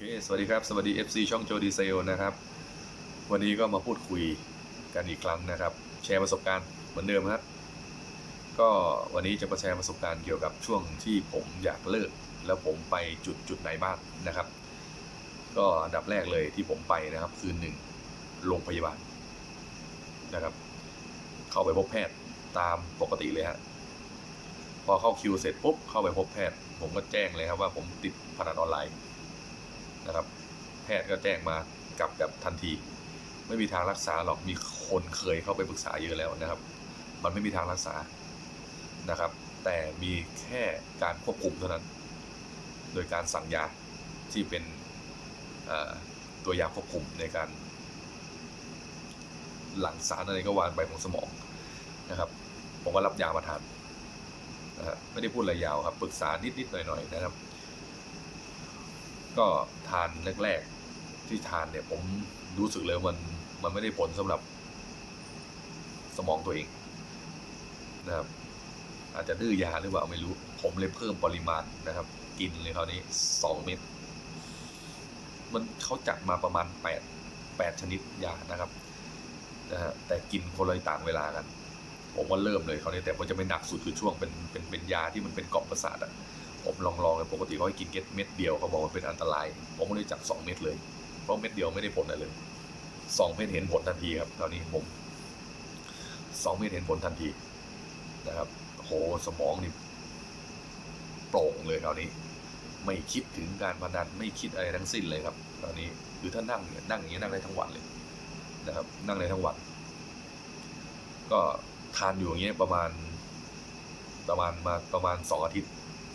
คสวัสดีครับ สวัสดี FC ช่องโจดีเซลนะครับ วันนี้ก็มาพูดคุยกันอีกครั้งนะครับ แชร์ประสบการณ์เหมือนเดิมครับ ก็วันนี้จะมาแชร์ประสบการณ์เกี่ยวกับช่วงที่ผมอยากเลิก แล้วผมไปจุดจุดไหนบ้างนะครับ ก็อันดับแรกเลยที่ผมไปนะครับคือหนึ่งโรงพยาบาลนะครับ เข้าไปพบแพทย์ตามปกติเลยฮะพอเข้าคิวเสร็จปุ๊บเข้าไปพบแพทย์ ผมก็แจ้งเลยครับว่าผมติดพนันออนไลน์ นะครับ แพทย์ก็แจ้งมากลับแบบทันที ไม่มีทางรักษาหรอกมีคนเคยเข้าไปปรึกษาเยอะแล้วนะครับ มันไม่มีทางรักษานะครับ แต่มีแค่การควบคุมเท่านั้น โดยการสั่งยาที่เป็นตัวยาควบคุมในการ หลั่งสารอะไรก็วานไปของสมองนะครับ ผมก็รับยามาทานนะฮะไม่ได้พูดอะไรยาวครับปรึกษานิดๆหน่อยๆนะครับ ก็ทานแรกๆ ที่ทานเนี่ยผมรู้สึกเลยมันมันไม่ได้ผลสำหรับสมองตัวเองนะครับ อาจจะดื้อยาหรือเปล่าไม่รู้ ผมเลยเพิ่มปริมาณนะครับ กินเลยคราวนี้สองเม็ดมันเขาจัดมาประมาณแปดแปดชนิดยานะครับนะฮะแต่กินคนละต่างเวลากัน ผมว่าเริ่มเลยเขาวนี้แต่มันจะไม่หนักสุดคือช่วงเป็นเป็นเป็นยาที่มันเป็นกล่อมประสาทอะ ผมลองลองเลยปกติเขาให้กินเก็ตเม็ดเดียวเขาบอกว่าเป็นอันตราย ผมก็เลยจับสองเม็ดเลย เพราะเม็ดเดียวไม่ได้ผลอะไรเลยสองเม็ดเห็นผลทันทีครับตอนนี้ผมสองเม็ดเห็นผลทันทีนะครับโหสมองนี่โปร่งเลยคราวนี้ ไม่คิดถึงการพนันไม่คิดอะไรทั้งสิ้นเลยครับตอนนี้คือถ้านั่งเนี่ยนั่งอย่างนี้นั่งได้ทั้งวันเลยนะครับ นั่งได้ทั้งวัน ก็ทานอยู่อย่างเงี้ยประมาณ ประมาณมาประมาณสองอาทิตย์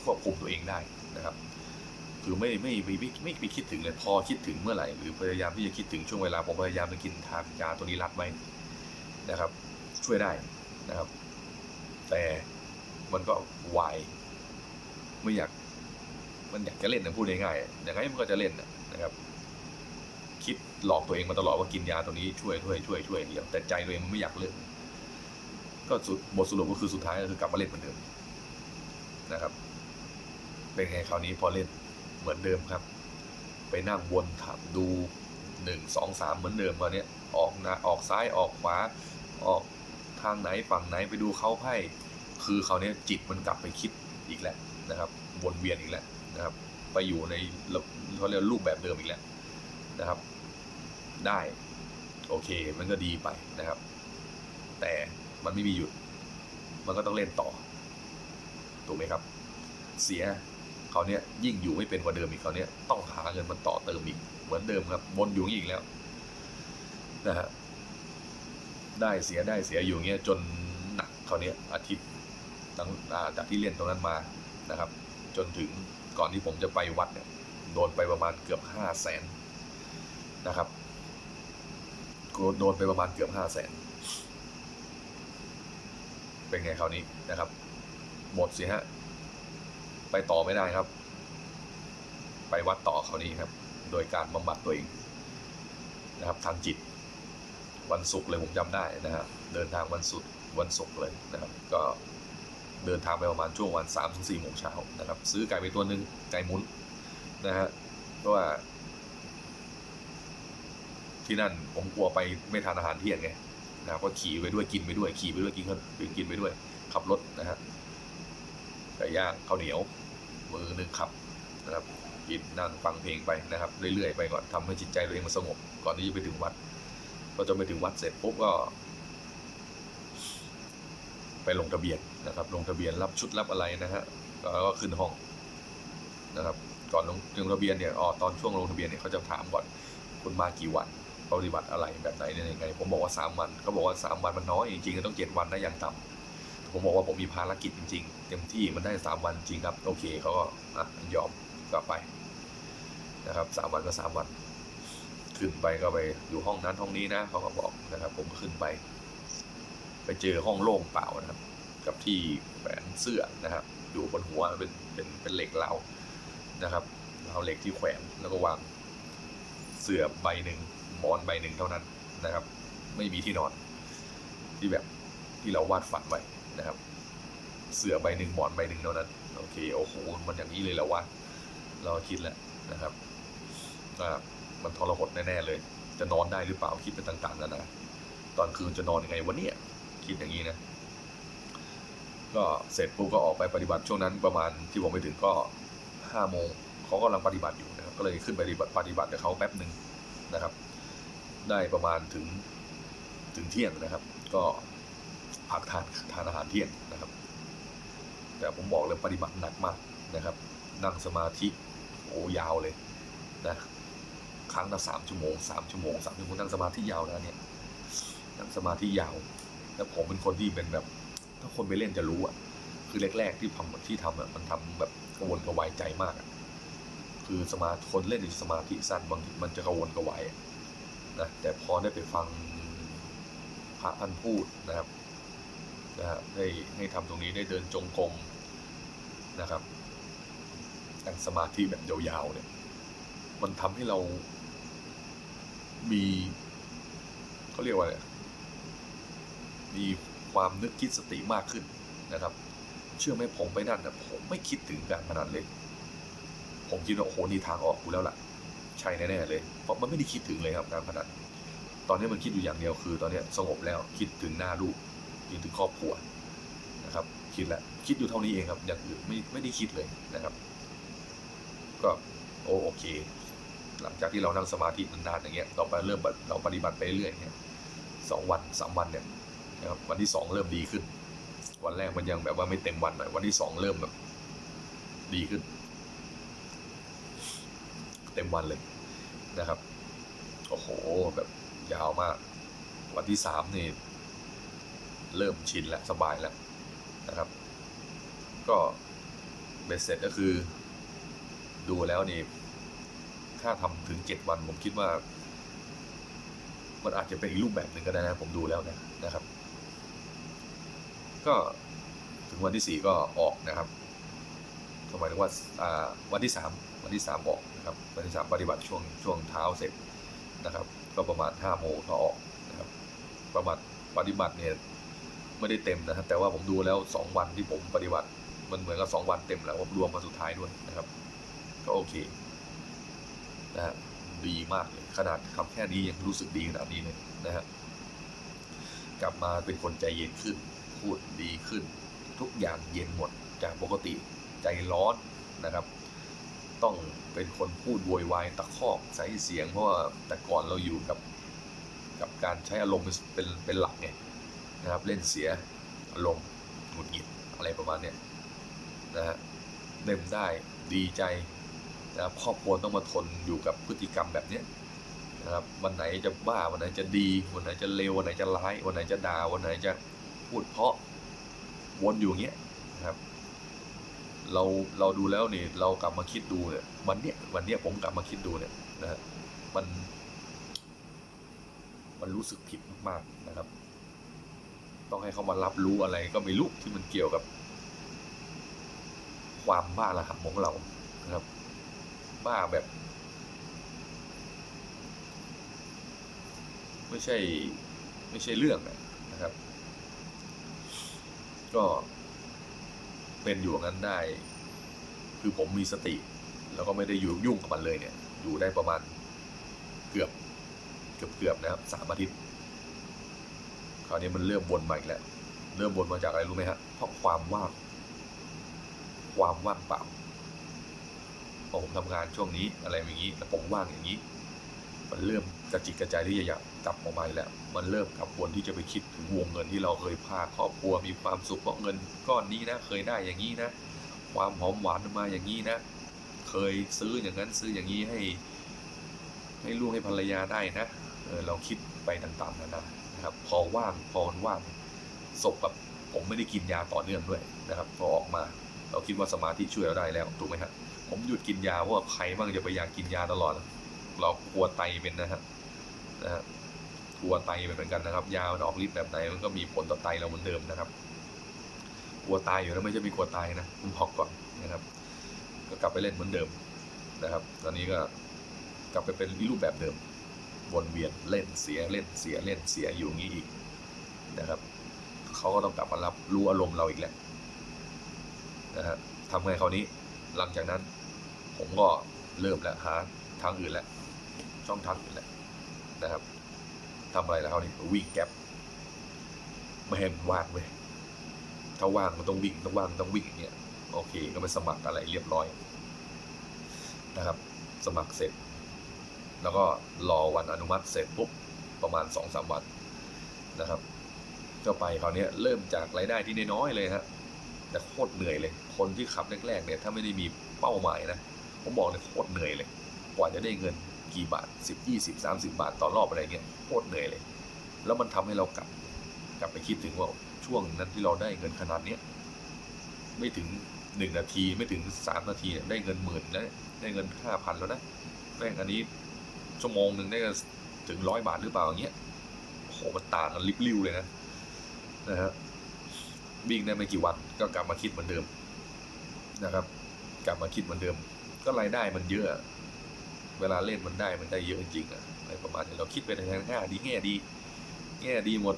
ควบคุมตัวเองได้นะครับคือไม่ไม่ไม่ไม่ไปคิดถึงเลยพอคิดถึงเมื่อไหร่หรือพยายามที่จะคิดถึงช่วงเวลาผมพยายามจะกินทานยาตัวนี้รัดไว้นะครับ ช่วยได้นะครับ แต่มันก็วายไม่อยาก มันอยากจะเล่นนะพูดง่ายๆยังไงมันก็จะเล่นนะครับ คิดหลอกตัวเองมาตลอดว่ากินยาตัวนี้ช่วยช่วยช่วยช่วยเดียวแต่ใจตัวเองมันไม่อยากเลิกก็สุดบทสรุปก็คือสุดท้ายก็คือกลับมาเล่นเหมือนเดิมนะครับ เป็นไงคราวนี้พอเล่นเหมือนเดิมครับ ไปนั่งวนถับดูหนึ่งสองสามเหมือนเดิมคราวนี้ออกนะออกซ้ายออกขวาออกทางไหนฝั่งไหนไปดูเขาไพ่คือคราวนี้จิตมันกลับไปคิดอีกแล้วนะครับวนเวียนอีกแล้วนะครับ ไปอยู่ในเขาเรียกรูปแบบเดิมอีกแล้วนะครับ ได้โอเคมันก็ดีไปนะครับ แต่มันไม่มีหยุด มันก็ต้องเล่นต่อ ถูกไหมครับ เสีย เขาเนี้ยยิ่งอยู่ไม่เป็นกว่าเดิมอีกเขาเนี้ยต้องหาเงินมันต่อเติมอีกเหมือนเดิมครับวนอยู่อย่างนี้อีกแล้วนะฮะได้เสียได้เสียอยู่เงี้ยจนหนักเขาเนี้ยอาทิตย์ตั้งจากที่เล่นตรงนั้นมานะครับ จนถึงก่อนที่ผมจะไปวัดเนี่ยโดนไปประมาณเกือบห้าแสนนะครับโดนไปประมาณเกือบห้าแสนเป็นไงคราวนี้นะครับ หมดสิฮะ ไปต่อไม่ได้ครับ ไปวัดต่อคราวนี้ครับ โดยการบำบัดตัวเองนะครับ ทางจิต วันศุกร์เลยผมจำได้นะครับเดินทางวันศุกร์วันศุกร์เลยนะครับ ก็เดินทางไปประมาณช่วงวันสามถึงสี่โมงเช้านะครับ ซื้อไก่ไปตัวหนึ่งไก่มุนนะฮะเพราะว่า ที่นั่นผมกลัวไปไม่ทานอาหารเที่ยงไงนะครับก็ขี่ไปด้วยกินไปด้วยขี่ไปด้วยกินกินไปด้วย ขับรถนะฮะ ไก่ย่างข้าวเหนียวมือหนึ่งขับนะครับกินนั่งฟังเพลงไปนะครับเรื่อยๆไปก่อนทำให้จิตใจตัวเองมันสงบ ก่อนที่จะไปถึงวัดพอจะไปถึงวัดเสร็จปุ๊บก็ ไปลงทะเบียนนะครับ ลงทะเบียนรับชุดรับอะไรนะฮะแล้วก็ขึ้นห้องนะครับ ก่อนลงลงทะเบียนเนี่ยอ๋อตอนช่วงลงทะเบียนเนี่ยเขาจะถามก่อนคุณมากี่วันปฏิบัติอะไรแบบไหนเนี่ยยังไงผมบอกว่าสามวันเขาบอกว่าสามวันมันน้อยจริงๆต้องเจ็ดวันนะอย่างต่ำ ผมบอกว่าผมมีภารกิจจริงๆ เต็มที่มันได้สามวันจริงครับ โอเคเขาก็อะยอมกลับไปนะครับสามวันก็สามวัน ขึ้นไปก็ไปอยู่ห้องนั้นห้องนี้นะเขาก็บอกนะครับ ผมขึ้นไป ไปเจอห้องโล่งเปล่านะครับ กับที่แขวนเสื้อนะครับ อยู่บนหัวเป็นเป็นเป็นเหล็กเหลานะครับเราเหล็กที่แขวนแล้วก็วางเสื่อใบหนึ่งหมอนใบหนึ่งเท่านั้นนะครับ ไม่มีที่นอน ที่แบบที่เราวาดฝันไว้ นะครับ เสือใบหนึ่งหมอนใบหนึ่งเท่านั้น โอเค โอ้โห มันอย่างนี้เลยแล้ววะ เราคิดแล้วนะครับอ่ามันทรหดแน่ๆเลย จะนอนได้หรือเปล่าคิดไปต่างๆนานาตอนคืนจะนอนยังไงวันนี้คิดอย่างนี้นะ ก็เสร็จปุ๊บก็ออกไปปฏิบัติช่วงนั้นประมาณที่ผมไปถึงก็ห้าโมงเขากำลังปฏิบัติอยู่นะครับก็เลยขึ้นไปปฏิบัติปฏิบัติกับเขาแป๊บหนึ่งนะครับ ได้ประมาณถึงถึงเที่ยงนะครับ ก็ พักทานทานอาหารเที่ยงนะครับ แต่ผมบอกเลยปฏิบัติหนักมากนะครับ นั่งสมาธิโอ้ยาวเลยนะครั้งละสามชั่วโมงสามชั่วโมงสามชั่วโมงนั่งสมาธิยาวนะเนี่ยนั่งสมาธิยาว แล้วผมเป็นคนที่เป็นแบบ ถ้าคนไปเล่นจะรู้อะ คือแรก ๆ ที่ทำที่ทำอะมันทำแบบกระวนกระวายใจมาก คือสมาคนเล่นสมาธิสั้นบางทีมันจะกระวนกระวายนะแต่พอได้ไปฟังพระท่านพูดนะครับ นะฮะให้ให้ทำตรงนี้ได้เดินจงกรมนะครับนั่งสมาธิแบบยาวๆเนี่ย มันทำให้เรามีเขาเรียกว่าอะไรมีความนึกคิดสติมากขึ้นนะครับ เชื่อไหมผมไปนั่นนะผมไม่คิดถึงการพนันเลย ผมคิดว่าโอ้โหนี่ทางออกกูแล้วล่ะ ใช่แน่ๆเลย เพราะมันไม่ได้คิดถึงเลยครับการพนันตอนนี้มันคิดอยู่อย่างเดียวคือ ตอนนี้สงบแล้วคิดถึงหน้าลูก คิดถึงครอบครัวนะครับ คิดแล้วคิดอยู่เท่านี้เองครับ อย่างอื่นไม่ไม่ได้คิดเลยนะครับ ก็โอโอเค หลังจากที่เรานั่งสมาธินานๆอย่างเงี้ยต่อไปเริ่มเราปฏิบัติไปเรื่อยๆเนี่ยสองวันสามวันเนี่ยนะครับวันที่สองเริ่มดีขึ้น วันแรกมันยังแบบว่าไม่เต็มวันหน่อยวันที่สองเริ่มแบบ ดีขึ้น เต็มวันเลยนะครับโอ้โหแบบยาวมาก วันที่สามนี่ เริ่มชินแล้วสบายแล้วนะครับ ก็เบ็ดเสร็จก็คือ ดูแล้วนี่ถ้าทำถึงเจ็ดวันผมคิดว่า มันอาจจะเป็นอีกรูปแบบหนึ่งก็ได้นะผมดูแล้วนะนะครับ ก็ถึงวันที่สี่ก็ออกนะครับหมายถึงว่าวันที่สามวันที่สามออกนะครับวันที่สามปฏิบัติช่วงช่วงเช้าเสร็จนะครับ ก็ประมาณห้าโมงก็ออกนะครับประมาณปฏิบัติเนี่ย ไม่ได้เต็มนะครับ แต่ว่าผมดูแล้วสองวันที่ผมปฏิบัติมันเหมือนกับสองวันเต็มแล้วผมรวมมาสุดท้ายด้วยนะครับ ก็โอเคนะฮะดีมากเลยขนาดทำแค่นี้ยังรู้สึกดีขนาดนี้เลยนะฮะกลับมาเป็นคนใจเย็นขึ้น พูดดีขึ้น ทุกอย่างเย็นหมดจากปกติใจร้อนนะครับ ต้องเป็นคนพูดโวยวายตะคอกใส่เสียงเพราะว่าแต่ก่อนเราอยู่กับ กับการใช้อารมณ์เป็นเป็นหลักไง นะครับ เล่นเสียอารมณ์หงุดหงิดอะไรประมาณเนี้ยนะฮะเล่มได้ดีใจนะครับครอบครัวต้องมาทนอยู่กับพฤติกรรมแบบเนี้ยนะครับวันไหนจะบ้าวันไหนจะดีวันไหนจะเลววันไหนจะร้ายวันไหนจะด่าวันไหนจะพูดเพราะวนอยู่อย่างเงี้ยนะครับเราเราดูแล้วนี่เรากลับมาคิดดูเนี่ยวันเนี้ยวันเนี้ยผมกลับมาคิดดูเนี่ยนะฮะมัน มันรู้สึกผิดมากๆนะครับ ต้องให้เขามารับรู้อะไรก็ไม่รู้ที่มันเกี่ยวกับ ความบ้าระหับของเรานะครับ บ้าแบบ ไม่ใช่ ไม่ใช่เรื่องนะครับ ก็เป็นอยู่งั้นได้ คือผมมีสติ แล้วก็ไม่ได้อยู่ยุ่งกับมันเลยเนี่ย อยู่ได้ประมาณเกือบ เกือบเกือบนะครับสามอาทิตย์ คราวนี้มันเริ่มวนมาอีกแล้ว เริ่มวนมาจากอะไรรู้ไหมฮะ เพราะความว่าง ความว่างเปล่าพอผมทำงานช่วงนี้อะไรอย่างนี้แล้วผมว่างอย่างนี้ มันเริ่มกระจิกกระใจที่จะอยากกลับออกมาแล้ว มันเริ่มกลับวนที่จะไปคิดถึงวงเงินที่เราเคยพาครอบครัวมีความสุขเพราะเงินก้อนนี้นะ เคยได้อย่างนี้นะ ความหอมหวานมาอย่างนี้นะ เคยซื้ออย่างนั้นซื้ออย่างนี้ให้ ให้ลูกให้ภรรยาได้นะเออเราคิดไปต่างๆนานา นะครับ พอว่างพอว่างศพกับผมไม่ได้กินยาต่อเนื่องด้วยนะครับ พอออกมา เราคิดว่าสมาธิช่วยเราได้แล้วถูกไหมครับผมหยุดกินยาเพราะว่าใครบ้างจะไปอยากกินยาตลอด เรากลัวไตเป็นนะฮะนะฮะกลัวไตเป็นเหมือนกันนะครับ ยามันออกฤทธิ์แบบไหนมันก็มีผลต่อไตเราเหมือนเดิมนะครับ กลัวตายอยู่แล้วไม่ใช่มีกลัวตายนะคุณพอกก่อนนะครับ ก็กลับไปเล่นเหมือนเดิมนะครับ ตอนนี้ก็กลับไปเป็นรูปแบบเดิม วนเวียนเล่นเสียเล่นเสียเล่นเสียอยู่งี้อีกนะครับเขาก็ต้องกลับมารับรู้อารมณ์เราอีกแหล้วนะฮะทำไงคราวนี้ หลังจากนั้น ผมก็เริ่มแล้วหาทางอื่นแล้วช่องทางอื่นแหละนะครับทำอะไรแล้วเขานี่วิ่งแก๊ปไม่ให้มันว่างเว้ยถ้าว่างมันต้องวิ่งต้องว่างต้องวิ่งอย่างเงี้ยโอเค ก็ไปสมัครอะไรเรียบร้อยนะครับ สมัครเสร็จ แล้วก็รอวันอนุมัติเสร็จปุ๊บประมาณสองสามวันนะครับก็ไปคราวนี้เริ่มจากรายได้ที่น้อยๆเลยฮะแต่โคตรเหนื่อยเลย คนที่ขับแรกๆเนี่ยถ้าไม่ได้มีเป้าหมายนะผมบอกเลยโคตรเหนื่อยเลย กว่าจะได้เงินกี่บาทสิบยี่สิบสามสิบาทต่อรอบอะไรเงี้ยโคตรเหนื่อยเลย แล้วมันทำให้เรากลับกลับไปคิดถึงว่าช่วงนั้นที่เราได้เงินขนาดเนี้ยไม่ถึงหนึ่งนาทีไม่ถึงสามนาทีได้เงินหมื่นแล้วได้เงินห้าพันแล้วนะแม่งอันนี้ ชั่วโมงหนึ่งได้ถึงร้อยบาทหรือเปล่าอย่างเงี้ยโอ้โหมันต่างกันลิบลิ่วเลยนะนะฮะวิ่งได้ไม่กี่วันก็กลับมาคิดเหมือนเดิมนะครับ กลับมาคิดเหมือนเดิม ก็รายได้มันเยอะ เวลาเล่นมันได้มันได้เยอะจริงอะอะไรประมาณนี้เราคิดไปในทางแง่ดีแง่ดี แง่ดีหมด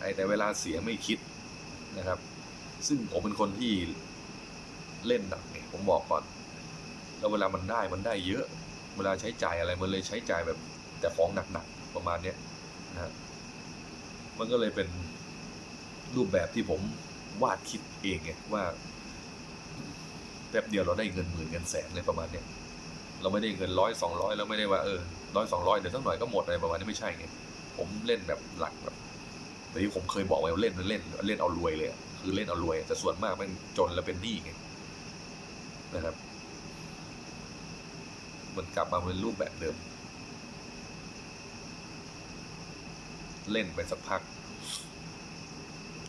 ไอแต่เวลาเสียไม่คิดนะครับ ซึ่งผมเป็นคนที่เล่นหนักเนี่ยผมบอกก่อน แล้วเวลามันได้มันได้เยอะ เวลาใช้จ่ายอะไรมันเลยใช้จ่ายแบบแต่ของหนักๆประมาณเนี้ยนะฮะมันก็เลยเป็นรูปแบบที่ผมวาดคิดเองไงว่าแป๊บเดียวเราได้เงินหมื่นเงินแสนเลยประมาณเนี้ยเราไม่ได้เงินร้อยสองร้อยเราไม่ได้ว่าเออร้อยสองร้อยเดี๋ยวสักหน่อยก็หมดอะไรประมาณนี้ไม่ใช่ไงผมเล่นแบบหลักแบบแต่ที่ผมเคยบอกไว้เล่นเล่นเล่นเอารวยเลยคือเล่นเอารวย แต่ส่วนมากมันจนแล้วเป็นหนี้ไงนะครับ มันกลับมาเป็นรูปแบบเดิม เล่นไปสักพัก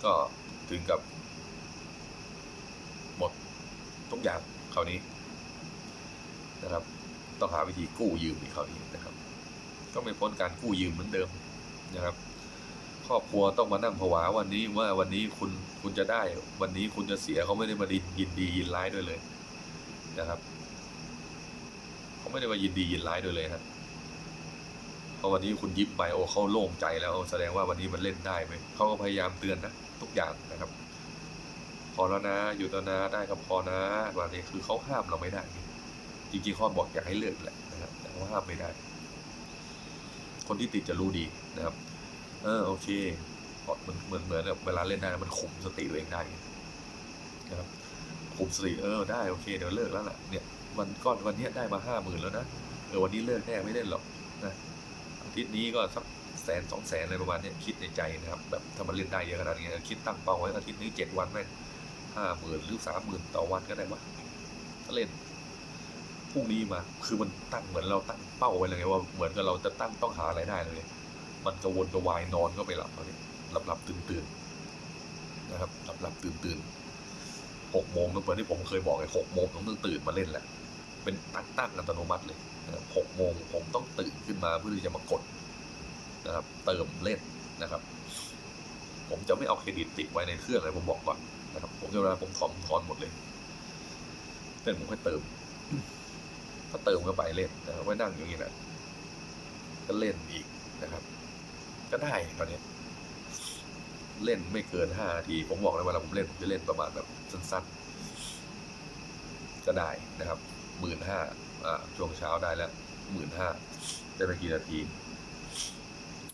ก็ถึงกับ หมดทุกอย่างคราวนี้นะครับ ต้องหาวิธีกู้ยืมอีกคราวนี้นะครับ ก็ไม่พ้นการกู้ยืมเหมือนเดิมนะครับครอบครัวต้องมานั่งผวาวันนี้ว่าวันนี้คุณคุณจะได้ วันนี้คุณจะเสียเขาไม่ได้มาดินยินดียินร้ายด้วยเลยนะครับ เขาไม่ได้มายินดียินร้ายด้วยเลยครับเพราะวันนี้คุณยิ้มไปโอ้เขาโล่งใจแล้วแสดงว่าวันนี้มันเล่นได้ไหมเขาก็พยายามเตือนนะทุกอย่างนะครับ พอแล้วนะอยู่แล้วนะได้ก็พอนะวันนี้คือเขาห้ามเราไม่ได้ จริงๆข้อบอกอยากให้เลิกแหละนะครับแต่ว่าห้ามไม่ได้ คนที่ติดจะรู้ดีนะครับ เออโอเคเพราะมันเหมือนเหมือนแบบเวลาเล่นได้มันข่มสติตัวเองได้นะครับข่มสติเออได้โอเคเดี๋ยวเลิกแล้วแหละเนี่ย วันก้อนวันนี้ได้มาห้าหมื่นแล้วนะเออวันนี้เลิกแน่ไม่เล่นหรอกนะอาทิตย์นี้ก็สักแสนสองแสนอะไรประมาณนี้คิดในใจนะครับแบบถ้ามันเล่นได้เยอะขนาดนี้คิดตั้งเป้าไว้อาทิตย์นี้เจ็ดวันแม่งห้าหมื่นหรือสามหมื่นต่อวันก็ได้วะก็เล่นพรุ่งนี้มาคือมันตั้งเหมือนเราตั้งเป้าไว้เลยไงว่าเหมือนกับเราจะตั้งต้องหาอะไรได้เลย มันกระวนกระวายนอนก็ไปหลับตอนนี้หลับหลับตื่นตื่นนะครับหลับหลับตื่นตื่นหกโมงตั้งแต่ที่ผมเคยบอกไงหกโมงต้องตื่นมาเล่นแหละ เป็นตั้งตั้งอัตโนมัติเลยหกโมงผมต้องตื่นขึ้นมาเพื่อที่จะมากดนะครับ เติมเล่นนะครับ ผมจะไม่เอาเครดิตติดไว้ในเครื่องเลยผมบอกก่อนนะครับ ผมจะเวลาผมถอนถอนหมดเลยเต้นผมค่อยเติม ก็เติมเข้าไปเล่นนะครับไว้นั่งอย่างนี้แหละก็เล่นอีกนะครับ ก็ได้ตอนนี้เล่นไม่เกินห้านาที ผมบอกเลยเวลาผมเล่นผมจะเล่นประมาณแบบสั้นๆ ก็ได้นะครับ หมื่นห้าอ่าช่วงเช้าได้แล้วหมื่นห้าได้ไปกี่นาที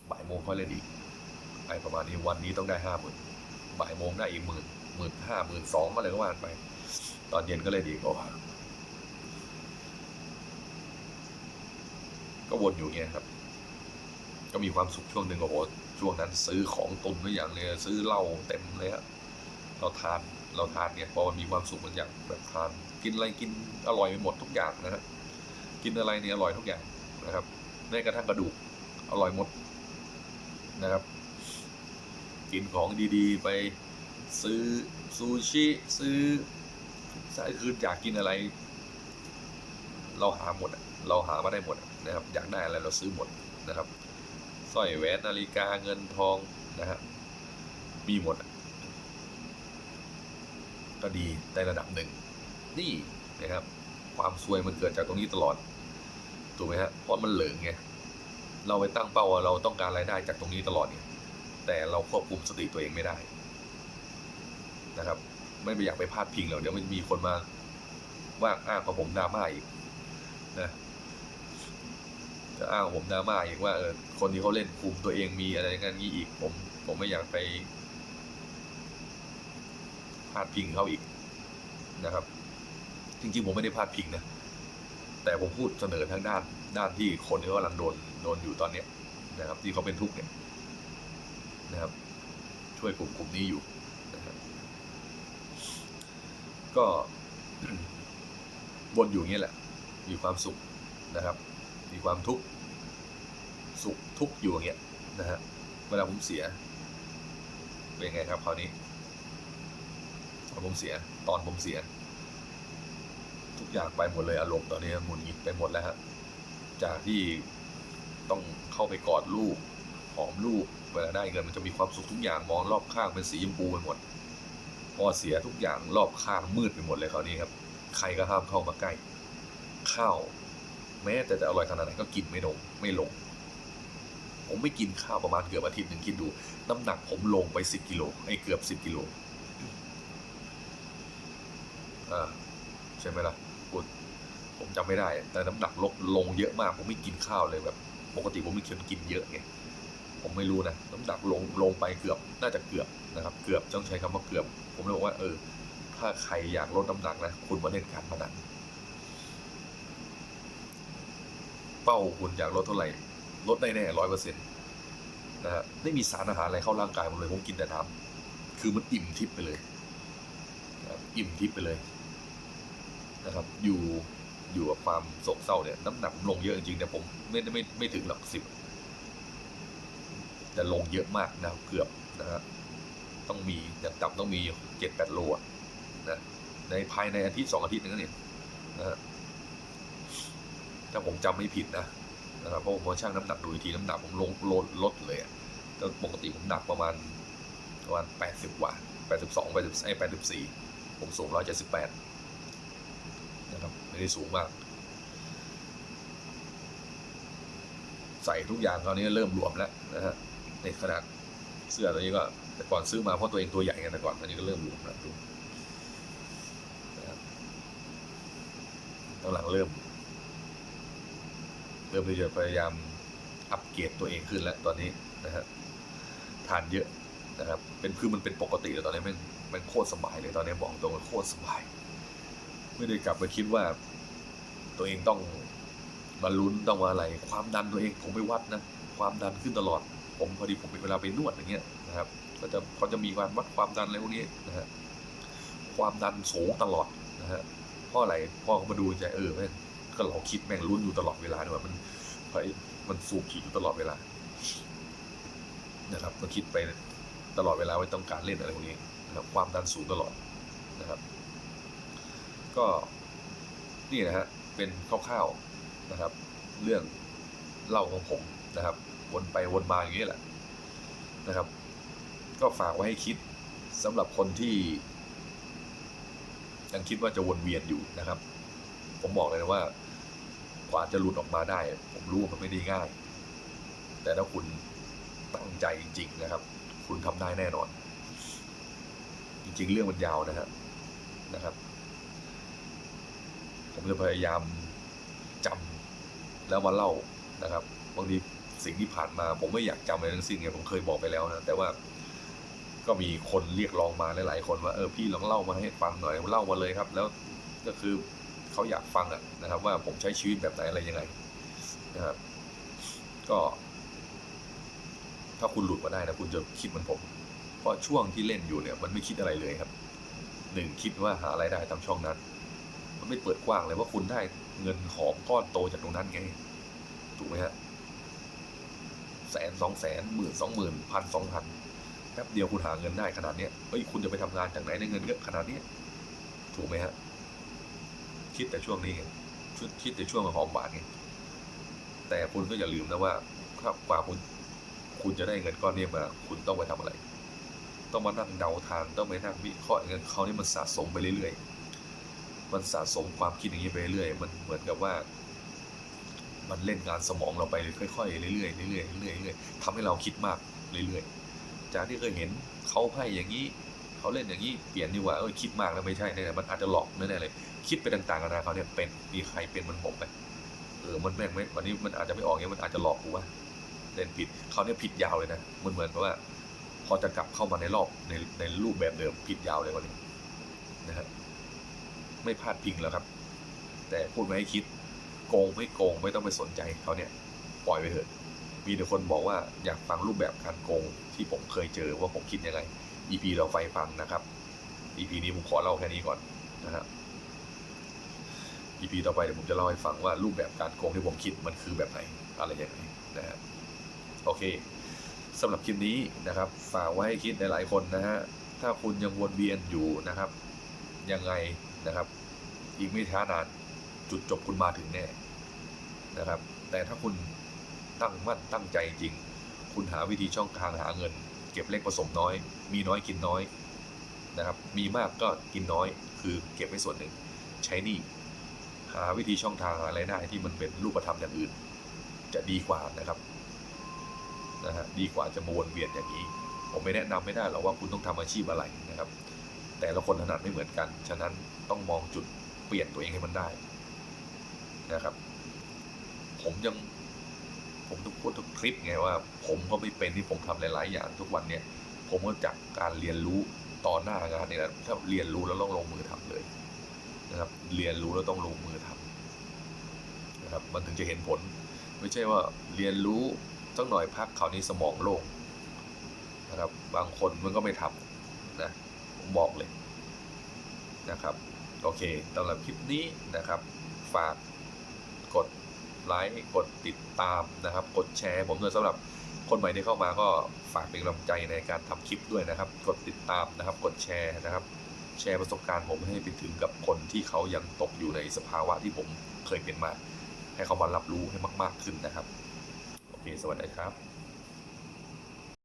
บ่ายโมงค่อยเล่นอีกไอประมาณนี้วันนี้ต้องได้ห้าหมื่นบ่ายโมงได้อีกหมื่นหมื่นห้าหมื่นสองอะไรก็ว่านไป ตอนเย็นก็เล่นอีกโอ้ก็วนอยู่เงี้ยครับ ก็มีความสุขช่วงหนึ่งโอ้โหช่วงนั้นซื้อของตุนไว้อย่างเลยซื้อเหล้าเต็มเลยฮะเราทานเราทานเนี่ยพอมันมีความสุขมันอย่างแบบทาน กินอะไรกินอร่อยไปหมดทุกอย่างนะฮะกินอะไรเนี่ยอร่อยทุกอย่างนะครับแม้กระทั่งกระดูกอร่อยหมดนะครับ กินของดีๆ ไปซื้อซูชิซื้อใช่คืออยากกินอะไร เราหาหมดเราหามาได้หมดนะครับ อยากได้อะไรเราซื้อหมดนะครับสร้อยแหวนนาฬิกาเงินทองนะฮะมีหมดก็ดีในระดับหนึ่ง นี่นะครับ ความซวยมันเกิดจากตรงนี้ตลอดถูกไหมฮะเพราะมันเหลิงไงเราไปตั้งเป้าว่าเราต้องการรายได้จากตรงนี้ตลอดเนี่ย แต่เราควบคุมสติตัวเองไม่ได้ นะครับ ไม่ไปอยากไปพาดพิงหรอกเดี๋ยวมันมีคนมาว่าอ้างกับผมดราม่าอีกนะจะอ้างผมดราม่าอีกว่าเออคนที่เขาเล่นคุมตัวเองมีอะไรกันงี้อีก ผม ผมไม่อยากไปพาดพิงเขาอีกนะครับ จริงๆ ผมไม่ได้พลาดพิงนะ แต่ผมพูดเสนอทางด้านด้านที่คนที่เขากำลังโดนโดนอยู่ตอนเนี้ยนะครับ ที่เขาเป็นทุกข์เนี่ยนะครับ ช่วยกลุ่มกลุ่มนี้อยู่นะครับก็บนอยู่อย่างนี้แหละ มีความสุขนะครับ มีความทุกข์สุขทุกข์อยู่อย่างเงี้ยนะฮะเวลาผมเสีย เป็นไงครับคราวนี้ตอนผมเสีย ตอนผมเสีย อย่างไปหมดเลยอารมณ์ตอนนี้หงุดหงิดไปหมดแล้วฮะจากที่ต้องเข้าไปกอดลูกหอมลูกเวลาได้เงินมันจะมีความสุขทุกอย่างมองรอบข้างเป็นสีชมพูไปหมด พอเสียทุกอย่างรอบข้างมืดไปหมดเลยคราวนี้ครับ ใครก็ห้ามเข้ามาใกล้ ข้าวแม้แต่จะอร่อยขนาดไหนก็กินไม่ลงไม่ลง ผมไม่กินข้าวประมาณเกือบอาทิตย์หนึ่งคิดดู น้ำหนักผมลงไปสิบกิโลไอ้เกือบสิบกิโลอ่าใช่ไหมล่ะ จำไม่ได้ แต่น้ำหนักลดลงเยอะมาก ผมไม่กินข้าวเลยแบบ ปกติผมไม่เคยกินเยอะไงผมไม่รู้นะน้ำหนักลงลงไปเกือบน่าจะเกือบนะครับ เกือบต้องใช้คำว่าเกือบ ผมเลยบอกว่าเออ ถ้าใครอยากลดน้ำหนักนะคุณมาเล่นการพนันเป้าคุณอยากลดเท่าไหร่ลดได้แน่ร้อยเปอร์เซ็นต์นะฮะไม่มีสารอาหารอะไรเข้าร่างกายผมเลยผมกินแต่น้ำคือมันอิ่มทิพย์ไปเลยอิ่มทิพย์ไปเลยนะครับ อยู่ อยู่กับความโศกเศร้าเนี่ยน้ำหนักผมลงเยอะจริงแต่ผมไม่ไม่ไม่ถึงหลักสิบแต่ลงเยอะมากนะเกือบนะฮะต้องมีอย่างต่ำต้องมีเจ็ดแปดโลนะในภายในอาทิตย์สองอาทิตย์นึงนี่นะฮะถ้าผมจำไม่ผิดนะนะครับเพราะผมชั่งน้ำหนักดูอีกทีน้ำหนักผมลงลดลดเลยอะก็ปกติผมหนักประมาณประมาณแปดสิบกว่าแปดสิบสองแปดสิบไอ้แปดสิบสี่ผมสูงร้อยเจ็ดสิบแปด นะครับไม่ได้สูงมาก ใส่ทุกอย่างคราวนี้เริ่มรวมแล้วนะฮะในขนาดเสื้อตัวนี้ก็ แต่ก่อนซื้อมาเพราะตัวเองตัวใหญ่ไงแต่ก่อนตอนนี้ก็เริ่มรวมแล้วดูนะครับตอนหลังเริ่ม เริ่มที่จะพยายามอัปเกรดตัวเองขึ้นแล้วตอนนี้นะฮะทานเยอะนะครับ เป็นคือมันเป็นปกติแล้วตอนนี้มันมันโคตรสบายเลยตอนนี้บอกตรงว่าโคตรสบาย ไม่ได้กลับมาคิดว่า ตัวเองต้องมาลุ้นต้องมาอะไร ความดันตัวเองผมไปวัดนะ ความดันขึ้นตลอด ผมพอดีผมเป็นเวลาไปนวดอย่างเงี้ยนะครับ ก็จะเขาจะมีการวัดความดันอะไรพวกนี้นะฮะความดันสูงตลอดนะฮะเพราะอะไรพ่อเขามาดูใจเออแม่งก็เราคิดแม่งลุ้นอยู่ตลอดเวลาด้วยมันไปมันสูบฉีดอยู่ตลอดเวลา นะครับก็คิดไปตลอดเวลาว่าต้องการเล่นอะไรพวกนี้นะครับความดันสูงตลอด ก็นี่นะฮะเป็นคร่าวๆนะครับ เรื่องเล่าของผมนะครับ วนไปวนมาอย่างนี้แหละนะครับ ก็ฝากไว้ให้คิดสำหรับคนที่ยังคิดว่าจะวนเวียนอยู่นะครับ ผมบอกเลยนะว่า กว่าจะหลุดออกมาได้ ผมรู้ว่ามันไม่ได้ง่าย แต่ถ้าคุณตั้งใจจริง ๆ นะครับ คุณทำได้แน่นอน จริง ๆ เรื่องมันยาวนะครับนะครับ ผมจะพยายามจำแล้วมาเล่านะครับบางทีสิ่งที่ผ่านมา ผมไม่อยากจำอะไรทั้งสิ้นไงผมเคยบอกไปแล้วนะแต่ว่าก็มีคนเรียกร้องมาหลายๆคนว่าเออพี่ลองเล่ามาให้ฟังหน่อยเล่ามาเลยครับ แล้วก็คือเขาอยากฟังอะนะครับ ว่าผมใช้ชีวิตแบบไหนอะไรยังไงนะครับ ก็ ถ้าคุณหลุดมาได้นะคุณจะคิดเหมือนผมเพราะช่วงที่เล่นอยู่เนี่ย มันไม่คิดอะไรเลยครับหนึ่งคิดว่าหาไรายได้ทาช่องนั้น มันไม่เปิดกว้างเลยว่าคุณได้เงินหอมก้อนโตจากตรงนั้นไง ถูกไหมฮะแสนสองแสนหมื่นสองหมื่นพันสองพันแป๊บเดียวคุณหาเงินได้ขนาดเนี้ยเฮ้ยคุณจะไปทำงานจากไหนได้เงินเยอะขนาดเนี้ยถูกไหมฮะ คิดแต่ช่วงนี้ไงชุดคิดแต่ช่วงหอมหวานไงแต่คุณก็อย่าลืมนะว่าถ้ากว่าคุณ คุณจะได้เงินก้อนนี้มา คุณต้องไปทำอะไร ต้องมานั่งเดาทางต้องไปนั่งวิเคราะห์เงินเขานี่มันสะสมไปเรื่อยๆ มันสะสมความคิดอย่างนี้ไปเรื่อยมันเหมือนกับว่า มันเล่นงานสมองเราไปค่อยๆเรื่อยๆเรื่อยๆเรื่อยๆเรื่อยๆทำให้เราคิดมากเรื่อยๆจากที่เคยเห็นเขาไพ่อย่างนี้เขาเล่นอย่างนี้เปลี่ยนดีกว่าเออคิดมากแล้วไม่ใช่แน่ๆมันอาจจะหลอกแน่ๆเลยคิดไปต่างๆกันานาเขาเนี่ยเป็นมีใครเป็นมันผมไหมเออมันแม่งไม่วันนี้มันอาจจะไม่ออกเงี้ยมันอาจจะหลอกกูว่าเล่นผิดเขาเนี่ยผิดยาวเลยนะมันเหมือนกับว่า พอจะกลับเข้ามาในรอบในในรูปแบบเดิมผิดยาวเลยวันนี้นะฮะ ไม่พลาดพิงแล้วครับ แต่พูดไม่ให้คิดโกงไม่โกงไม่ต้องไปสนใจเขาเนี่ยปล่อยไปเถอะ มีแต่คนบอกว่าอยากฟังรูปแบบการโกงที่ผมเคยเจอว่าผมคิดยังไง EP เราไฟฟังนะครับ EP นี้ผมขอเล่าแค่นี้ก่อนนะฮะ EP ต่อไปเดี๋ยวผมจะเล่าให้ฟังว่ารูปแบบการโกงที่ผมคิดมันคือแบบไหนอะไรยังไงนะฮะโอเคสำหรับคลิปนี้นะครับ ฝากไว้ให้คิดหลายๆคนนะฮะถ้าคุณยังวนเวียนอยู่นะครับ ยังไง นะครับ อีกไม่ช้านานจุดจบคุณมาถึงแน่นะครับ แต่ถ้าคุณตั้งมั่นตั้งใจจริง คุณหาวิธีช่องทางหาเงิน เก็บเล็กผสมน้อย มีน้อยกินน้อยนะครับ มีมากก็กินน้อย คือเก็บไว้ส่วนหนึ่ง ใช้นี่หาวิธีช่องทางอะไรได้ที่มันเป็นรูปธรรมอย่างอื่น จะดีกว่านะครับนะฮะดีกว่าจะมาวนเวียนอย่างนี้ ผมไม่แนะนำไม่ได้หรอกว่าคุณต้องทำอาชีพอะไรนะครับ แต่ละคนถนัดไม่เหมือนกัน ฉะนั้น ต้องมองจุดเปลี่ยนตัวเองให้มันได้นะครับ ผมยังผมต้องพูดทุกคลิปไงว่า ผมก็ไม่เป็นที่ผมทำหลาย ๆ อย่างทุกวันเนี่ยผมก็จากการเรียนรู้ต่อหน้างานเนี่ยนะถ้าเรียนรู้แล้วต้องลงมือทำเลยนะครับ เรียนรู้แล้วต้องลงมือทำนะครับ มันถึงจะเห็นผล ไม่ใช่ว่าเรียนรู้สักหน่อยพักคราวนี้สมองโล่งนะครับ บางคนมันก็ไม่ทำนะผมบอกเลยนะครับ โอเคสำหรับคลิปนี้นะครับ ฝากกดไลค์กดติดตามนะครับ กดแชร์ผมด้วยสำหรับคนใหม่ที่เข้ามาก็ฝากเป็นกำลังใจในการทำคลิปด้วยนะครับ กดติดตามนะครับ กดแชร์นะครับ แชร์ประสบการณ์ผมให้ไปถึงกับคนที่เขายังตกอยู่ในสภาวะที่ผมเคยเป็นมา ให้เขามารับรู้ให้มาก ๆขึ้นนะครับ โอเค สวัสดีครับ